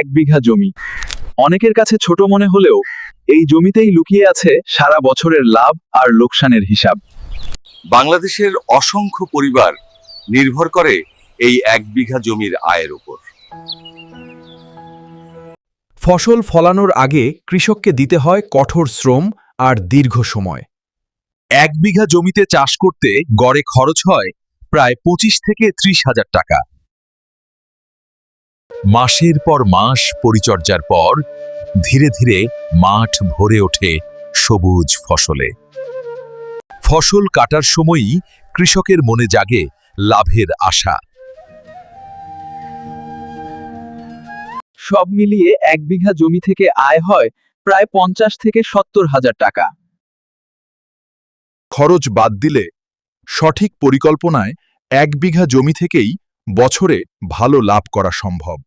এক বিঘা জমি। অনেকের কাছে ছোট মনে হলেও এই জমিতেই লুকিয়ে আছে সারা বছরের লাভ আর লোকসানের হিসাব। বাংলাদেশের অসংখ্য পরিবার নির্ভর করে এই এক বিঘা জমির আয়ের উপর। ফসল ফলানোর আগে কৃষককে দিতে হয় কঠোর শ্রম আর দীর্ঘ সময়। এক বিঘা জমিতে চাষ করতে গড়ে খরচ হয় প্রায় পঁচিশ থেকে ত্রিশ হাজার টাকা। মাসের পর মাস পরিচর্যার পর ধীরে ধীরে মাঠ ভরে ওঠে সবুজ ফসলে। ফসল কাটার সময়ই কৃষকের মনে জাগে লাভের আশা। সব মিলিয়ে এক বিঘা জমি থেকে আয় হয় প্রায় পঞ্চাশ থেকে সত্তর হাজার টাকা। খরচ বাদ দিলে সঠিক পরিকল্পনায় এক বিঘা জমি থেকেই বছরে ভালো লাভ করা সম্ভব।